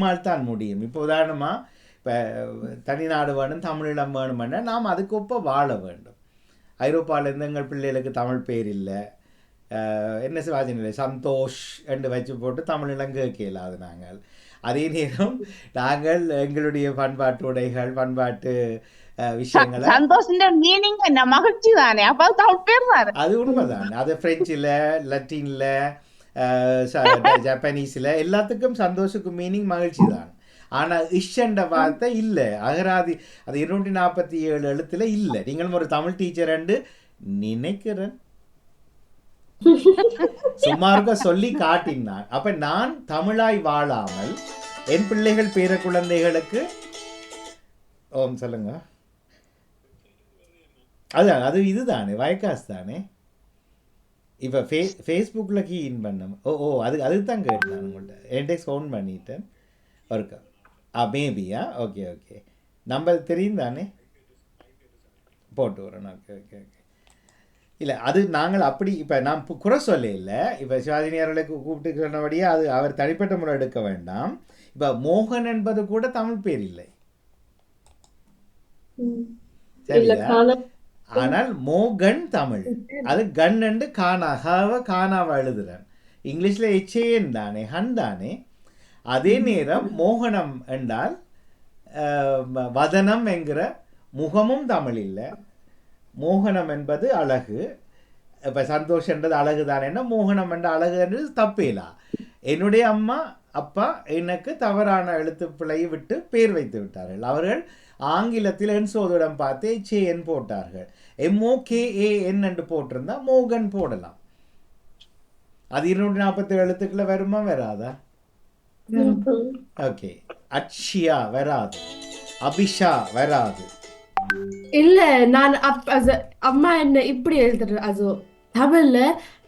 நம்மால் தான் முடியும். இப்போ உதாரணமாக இப்போ தனிநாடு வேணும் தமிழீழம் வேணுமென்னா நாம் அதுக்கு ஒப்ப வாழ வேண்டும். ஐரோப்பாவிலேருந்து எங்கள் பிள்ளைகளுக்கு தமிழ் பேர் இல்லை. என்ன சிவாஜி நிலை? சந்தோஷ் என்று வச்சு போட்டு தமிழீழம் கேட்க இயலாது நாங்கள். அதே நேரம் நாங்கள் எங்களுடைய பண்பாட்டு உடைகள் பண்பாட்டு விஷயங்களை அது உண்மைதான். அது பிரெஞ்சில் லத்தீனில் ஜப்பனீஸில் எல்லாத்துக்கும் சந்தோஷுக்கு மீனிங் மகிழ்ச்சி தான் ஆனால் இஷ்ஷன்ற வார்த்தை இல்லை. அகராதி அது இருநூற்றி நாற்பத்தி ஏழு எழுத்துல இல்லை. நீங்களும் ஒரு தமிழ் டீச்சர் என்று நினைக்கிறேன். சுமாருக்க சொல்லி காட்டினான் அப்ப நான் தமிழாய் வாழாமல் என் பிள்ளைகள் பேர குழந்தைகளுக்கு ஓம் சொல்லுங்க. அதுதான் அது இதுதானே வயக்காசு தானே? இப்போ ஃபே ஃபேஸ்புக்கில் கீ இன் பண்ண ஓ ஓ அது அதுக்கு தான் கேட்டேன் உங்கள்கிட்ட என்டெக்ஸ் ஃபோன் பண்ணிட்டேன். ஒருக்கா? ஆ மேபியா ஓகே ஓகே நம்பர் தெரியும் தானே போட்டு வரணும் ஓகே ஓகே ஓகே இல்லை அது நாங்கள் அப்படி இப்போ நான் குறை சொல்ல இல்லை இப்போ சிவாஜினியார்களை கூ- கூப்பிட்டு சொன்னபடியே அது அவர் தனிப்பட்ட முறை எடுக்க வேண்டாம். இப்போ மோகன் என்பது கூட தமிழ் பேர் இல்லை. சரியா? காண ஆனால் மோகன் தமிழ். அது கன் என்று காணா ஹாவ காணாவ எழுதுறேன் இங்கிலீஷில் எச்ஏஎன் தானே ஹன் தானே அதே நேரம் மோகனம் என்றால் வதனம் என்கிற முகமும் தமிழ் இல்லை மோகனம் என்பது அழகு. இப்போ சந்தோஷன்றது அழகு தானேன்னா மோகனம் என்ற அழகு என்றது தப்பேலா. என்னுடைய அம்மா அப்பா எனக்கு தவறான எழுத்து பிழையை விட்டு பேர் வைத்து விட்டார்கள். அவர்கள் ஆங்கிலத்தில் என் சோதிடம் பார்த்து என் போட்டார்கள். எம்ஓ என் என்று போட்டிருந்தா மோகன் போடலாம். அது இருநூற்றி நாற்பத்தி எழுத்துக்குள்ள வருமா வராதா? ஓகே. அட்ஷியா வராது. அபிஷா வராது. இல்ல நான் அம்மா என்ன இப்படி எழுதுற also தமிழ்ல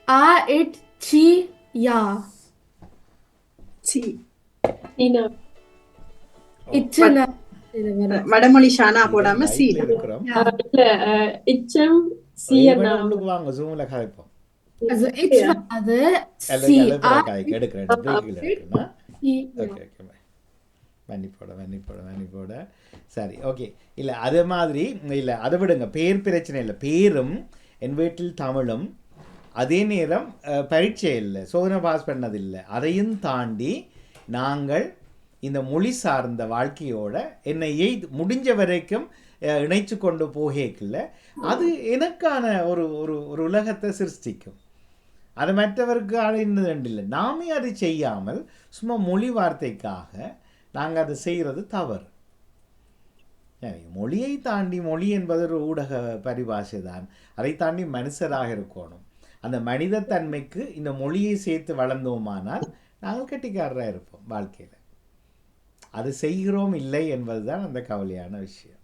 ஆ இட் சி யா. சி. இச்சனா வடமொழி ஷானா போடாம சி. இச்சம் சி வேணா உள்ளுக்கு வாங்க ஜூம்ல கதைப்போம் also சி ஓகே ஓகே மன்னிப்போட மன்னிப்போட மன்னிப்போட சரி ஓகே. இல்லை அதே மாதிரி இல்லை அதை விடுங்க. பேர் பிரச்சனை இல்லை. பேரும் என் வீட்டில் தமிழும் அதே நேரம் பரீட்சை இல்லை சோதனை பாஸ் பண்ணதில்லை. அதையும் தாண்டி நாங்கள் இந்த மொழி சார்ந்த வாழ்க்கையோட என்னை எய்த் முடிஞ்ச வரைக்கும் இணைச்சு கொண்டு போகேக்கில்ல அது எனக்கான ஒரு ஒரு ஒரு உலகத்தை சிருஷ்டிக்கும். அது மற்றவருக்கு அழிந்தது இல்லை நாமே அதை செய்யாமல் சும்மா மொழி வார்த்தைக்காக நாங்கள் அதை செய்கிறது தவறு. மொழியை தாண்டி மொழி என்பது ஒரு ஊடக பரிபாஷை தான் அதை தாண்டி மனுஷராக இருக்கணும். அந்த மனிதத்தன்மைக்கு இந்த மொழியை சேர்த்து வளர்ந்தோமானால் நாங்கள் கெட்டிக்காரராக இருப்போம் வாழ்க்கையில். அது செய்கிறோம் இல்லை என்பதுதான் அந்த கவலையான விஷயம்.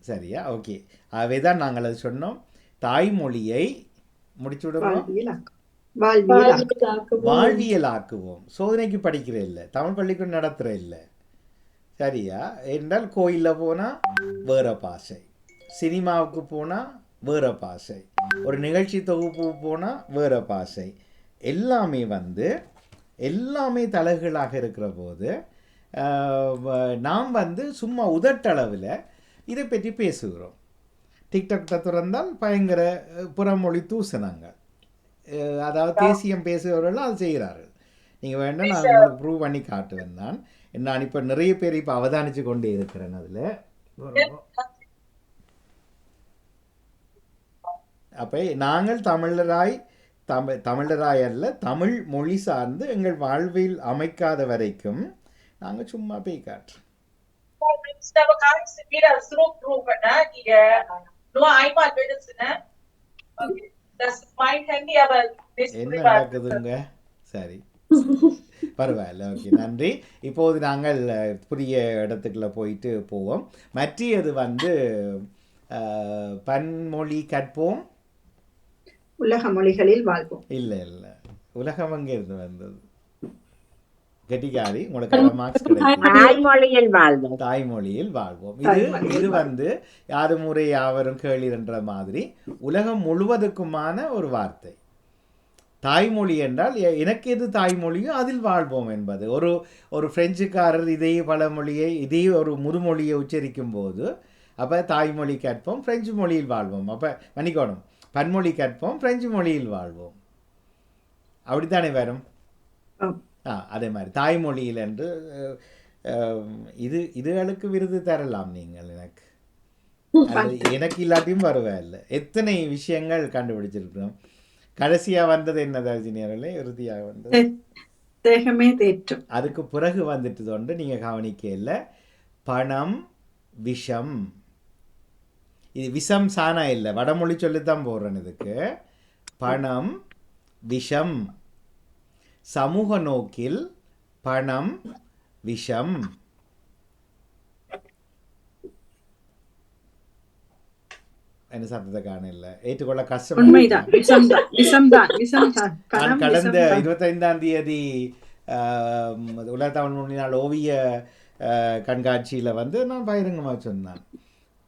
சரியா? ஓகே. ஆகவே தான் நாங்கள் அது சொன்னோம். தாய்மொழியை முடிச்சு விடுவோம். வாழ்வியலாக்குவோம். சோதனைக்கு படிக்கிற இல்லை. தமிழ் பள்ளிக்கூடம் நடத்துகிற இல்லை. சரியா? என்றால் கோயிலில் போனால் வேற பாஷை. சினிமாவுக்கு போனால் வேற பாஷை. ஒரு நிகழ்ச்சி தொகுப்பு போனால் வேற பாஷை. எல்லாமே வந்து எல்லாமே தலைகளாக இருக்கிற போது நாம் வந்து சும்மா உதட்டளவில் இதை பற்றி பேசுகிறோம். டிக்டாக் திறந்தால் பயங்கர புறமொழி தூசணங்கள். அஹ், அதாவது தேசியம் பேசுகிறவர்கள் அது செய்கிறார்கள். நீங்கள் வேண்டாம் நான் உங்களுக்கு ப்ரூவ் பண்ணி காட்டுவேன் தான் நான் இப்போ நிறைய பேர் இப்போ அவதானித்து கொண்டே இருக்கிறேன் அதில். அப்போ நாங்கள் தமிழராய் தமிழ் தமிழராய் அல்ல தமிழ் மொழி சார்ந்து எங்கள் வாழ்வில் அமைக்காத வரைக்கும் நாங்கள் சும்மா போய் காட்டுறோம். என்ன. நடக்குதுங்க? சரி. பரவாயில்ல. ஓகே நன்றி. இப்போது நாங்கள் புதிய இடத்துக்குள்ள போயிட்டு போவோம். மற்றியது வந்து பன்மொழி கற்போம். உலக மொழிகளில் வாழ்வோம். இல்லை இல்லை. உலகம் அங்கே இருந்து வந்தது? கெட்டிக்காரி உங்களுக்கு மார்க்ஸ் தாய்மொழியில் வாழ்வோம். தாய்மொழியில் வாழ்வோம். இது இது வந்து யாரும் முறை யாவரும் கேளீர் என்ற மாதிரி உலகம் முழுவதுக்குமான ஒரு வார்த்தை. தாய்மொழி என்றால் எனக்கு எது தாய்மொழியோ அதில் வாழ்வோம் என்பது. ஒரு ஒரு பிரெஞ்சுக்காரர் இதே பழமொழியை இதே ஒரு முதுமொழியை உச்சரிக்கும் போது அப்போ தாய்மொழி கற்போம் பிரெஞ்சு மொழியில் வாழ்வோம். அப்போ மன்னிக்கணும் பன்மொழி கற்போம் பிரெஞ்சு மொழியில் வாழ்வோம். அப்படித்தானே வரும். ஆ அதே மாதிரி தாய்மொழியில் என்று இது இதுகளுக்கு விருது தரலாம் நீங்கள் எனக்கு. எனக்கு இல்லாட்டியும் பரவாயில்ல. எத்தனை விஷயங்கள் கண்டுபிடிச்சிருக்கிறோம். கடைசியா வந்தது என்ன தர்ஜினியர்களே இறுதியாக வந்தது. தேகமே தேற்றும். அதுக்கு பிறகு வந்துட்டு தொண்டு நீங்க கவனிக்க இல்லை பணம் விஷம். இது விஷம் சானா இல்லை வடமொழி சொல்லித்தான் போடுறேன் இதுக்கு. பணம் விஷம். சமூக நோக்கில் பணம் விஷம். என்ன சத்தத்தை காணல ஏற்றுக்கொள்ள கஷ்டம் கடந்த. இருபத்தைந்தாம் தேதி உலக தமிழ் மொழி நாள் ஓவிய கண்காட்சியில வந்து நான் பகிரங்கமாக சொன்னேன்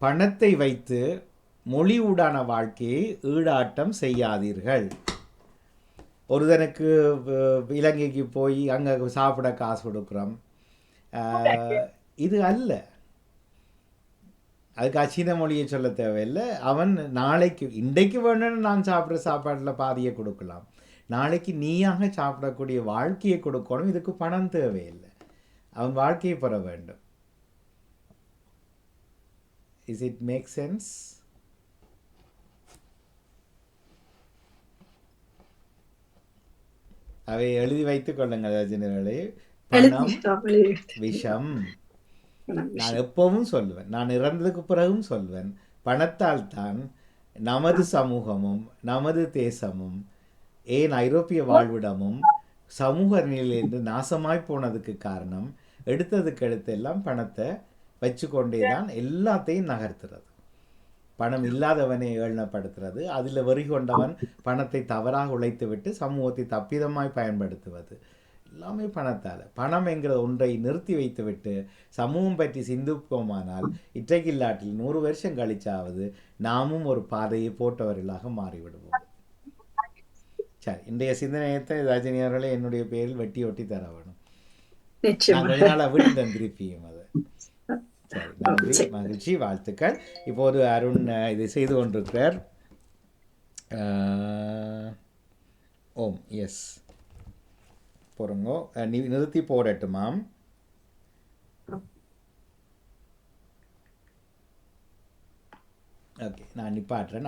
பணத்தை வைத்து மொழி ஊடான வாழ்க்கையை ஈடாட்டம் செய்யாதீர்கள் ஒருதனுக்கு இலங்கைக்கு போய் அங்கே சாப்பிட காசு கொடுக்குறோம் இது அல்ல அதுக்கு சீன மொழியை சொல்ல தேவையில்லை. அவன் நாளைக்கு இன்றைக்கு வேணும்னு நான் சாப்பிட்ற சாப்பாட்டில் பாதியை கொடுக்கலாம். நாளைக்கு நீயாக சாப்பிடக்கூடிய வாழ்க்கையை கொடுக்கணும். இதுக்கு பணம் தேவையில்லை. அவன் வாழ்க்கையை பெற வேண்டும். இஸ் இட் மேக் சென்ஸ் அவை எழுதி வைத்துக் கொள்ளுங்கள் ரஜினிகளே. பணம் விஷம். நான் எப்பவும் சொல்லுவேன். நான் இறந்ததுக்கு பிறகும் சொல்வேன் பணத்தால் தான் நமது சமூகமும் நமது தேசமும் ஏன் ஐரோப்பிய வாழ்விடமும் சமூக நிலையிலிருந்து நாசமாய் போனதுக்கு காரணம் எடுத்ததுக்கு எடுத்தெல்லாம் பணத்தை வச்சுக்கொண்டே தான் எல்லாத்தையும் நகர்த்துறது. பணம் இல்லாதவனை ஏளனப்படுத்துறது அதில் வெறி கொண்டவன் பணத்தை தவறாக உழைத்து விட்டு சமூகத்தை தப்பிதமாய் பயன்படுத்துவது. எல்லாமே பணத்தால். பணம் என்கிற ஒன்றை நிறுத்தி வைத்துவிட்டு சமூகம் பற்றி சிந்திப்போமானால் இன்றைக்கு இல்லாட்டில் நூறு வருஷம் கழிச்சாவது நாமும் ஒரு பாதையை போட்டவர்களாக மாறிவிடுவோம். சரி இன்றைய சிந்தனையத்தை ரஜினி அவர்களே என்னுடைய பேரில் வெட்டி ஒட்டி தர வேணும். நாள் விட்டுட்டேன் திருப்பியும் அதை. சரி நன்றி மகிழ்ச்சி வாழ்த்துக்கள். இப்போது அருண் இதை செய்து கொண்டிருக்கிறார். ஓம் எஸ். பொறுங்கோ நிறுத்தி போடட்டுமாம். ஓகே நான் நிப்பாட்டுறேன்.